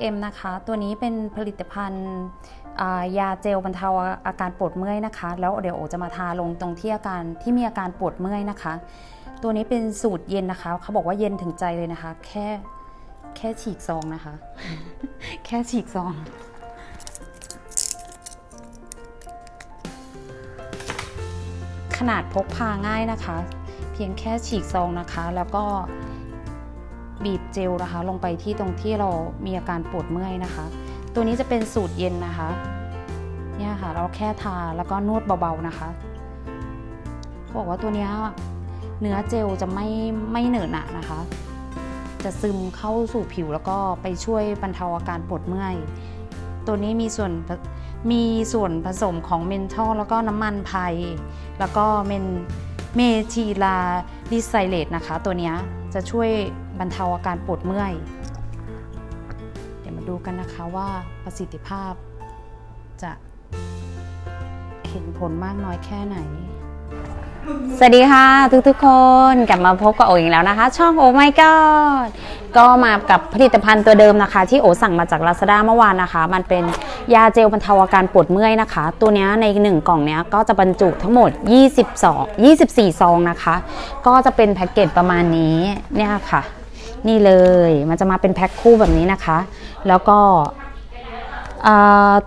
เอ็มนะคะ ตัวนี้เป็นผลิตภัณฑ์ยาเจลบรรเทาอาการปวดเมื่อยนะคะ แล้วเดี๋ยวโอจะมาทาลงตรงที่อาการที่มีอาการปวดเมื่อยนะคะ ตัวนี้เป็นสูตรเย็นนะคะ เขาบอกว่าเย็นถึงใจเลยนะคะ แค่แค่ฉีกซองนะคะ แค่ฉีกซองขนาดพกพาง่ายนะคะ เพียงแค่ฉีกซองนะคะ แล้วก็ บีบเจลนะคะ ลงไปที่ตรงที่เรามีอาการปวดเมื่อยนะคะ ตัวนี้จะเป็นสูตรเย็นนะคะเนี่ยค่ะ เราแค่ทาแล้วก็นวดเบาๆนะคะเขาบอกว่าตัวนี้เนื้อเจลจะไม่ไม่เหนอะหนะนะคะ จะซึมเข้าสู่ผิวแล้วก็ไปช่วยบรรเทาอาการปวดเมื่อย ตัวนี้มีส่วนมีส่วนผสมของเมนทอลแล้วก็น้ำมันไพรแล้วก็เมนเมทีลาดิไซเลตนะคะ ตัวนี้จะช่วย บรรเทาอาการปวดเมื่อย เดี๋ยวมาดูกันนะคะว่าประสิทธิภาพจะเห็นผลมากน้อยแค่ไหน สวัสดีค่ะทุกๆคนกลับมาพบกับโออีกแล้วนะคะ ช่องโอไม่ก็ก็มากับผลิตภัณฑ์ตัวเดิมนะคะ ที่โอสั่งมาจาก Lazada เมื่อวานนะคะ มันเป็นยาเจลบรรเทาอาการปวดเมื่อยนะคะ ตัวนี้ในหนึ่งกล่องเนี้ยก็จะบรรจุทั้งหมด 22 24 ซองนะคะ ก็จะเป็นแพ็กเกจประมาณนี้เนี่ยค่ะ นี่เลย มันจะมาเป็นแพ็คคู่แบบนี้นะคะ แล้วก็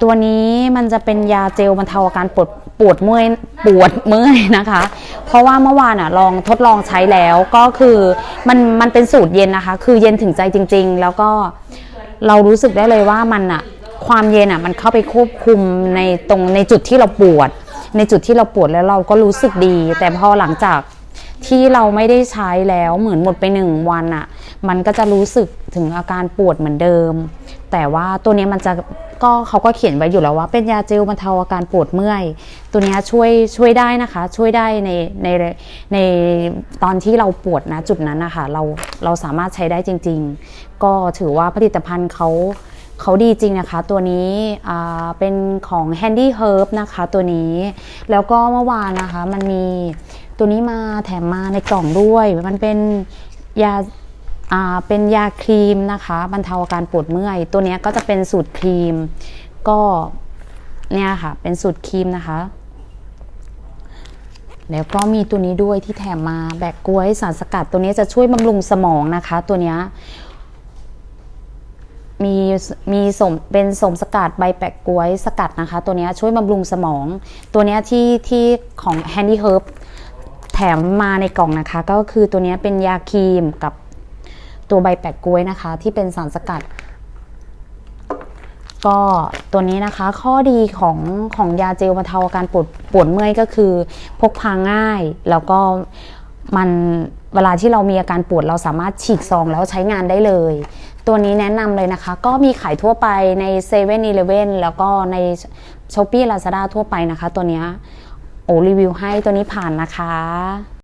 ตัวนี้มันจะเป็นยาเจลบรรเทาอาการปวดปวดเมื่อยปวดเมื่อยนะคะ เพราะว่าเมื่อวานอะลองทดลองใช้แล้วก็คือมันมันเป็นสูตรเย็นนะคะ คือเย็นถึงใจจริง ๆ แล้วก็เรารู้สึกได้เลยว่ามันอะความเย็นอะมันเข้าไปควบคุมในตรงในจุดที่เราปวด ในจุดที่เราปวดแล้วเราก็รู้สึกดี แต่พอหลังจาก ที่เราไม่ได้ใช้แล้วเหมือนหมดไปหนึ่งวันอะ่ะ มันก็จะรู้สึกถึงอาการปวดเหมือนเดิม แต่ว่าตัวนี้มันจะก็เขาก็เขียนไว้อยู่แล้วว่าเป็นยาเจลบรรเทาอาการปวดเมื่อย ตัวนี้ช่วยช่วยได้นะคะ ช่วยได้ในในในตอนที่เราปวดนะจุดนั้นนะคะเราเราสามารถใช้ได้จริง ๆ ก็ถือว่าผลิตภัณฑ์เขาเขาดีจริงนะคะ ตัวนี้เป็นของ Handy Herb นะคะตัวนี้ แล้วก็เมื่อวานนะคะมันมี ตัวนี้มาแถมมาในกล่องด้วย มันเป็นยาอ่าเป็นยาครีมนะคะบรรเทาอาการปวดเมื่อย ตัวนี้ก็จะเป็นสูตรครีม ก็เนี่ยค่ะ เป็นสูตรครีมนะคะ แล้วก็มีตัวนี้ด้วยที่แถมมาแบกกล้วยสารสกัด ตัวนี้จะช่วยบำรุงสมองนะคะ ตัวนี้มีมีสมเป็นสมสกัดใบแปะกล้วยสกัดนะคะ ตัวนี้ช่วยบำรุงสมอง ตัวนี้ที่ที่ของ Handy Herb แถมมาในกล่องนะคะ ก็คือตัวนี้เป็นยาครีมกับตัวใบแปะกล้วยนะคะ ที่เป็นสารสกัด ก็ตัวนี้นะคะข้อดีของของยาเจลบรรเทาอาการปวดปวดเมื่อยก็คือ พกพาง่ายแล้วก็มันเวลาที่เรามีอาการปวดเราสามารถฉีกซองแล้วใช้งานได้เลย ตัวนี้แนะนำเลยนะคะ ก็มีขายทั่วไปใน7 e เ e ่ e อแล้วก็ใน s h อ p e e Lazada ทั่วไปนะคะ ตัวเนี้ย โอรีวิวให้ตัวนี้ผ่านนะคะ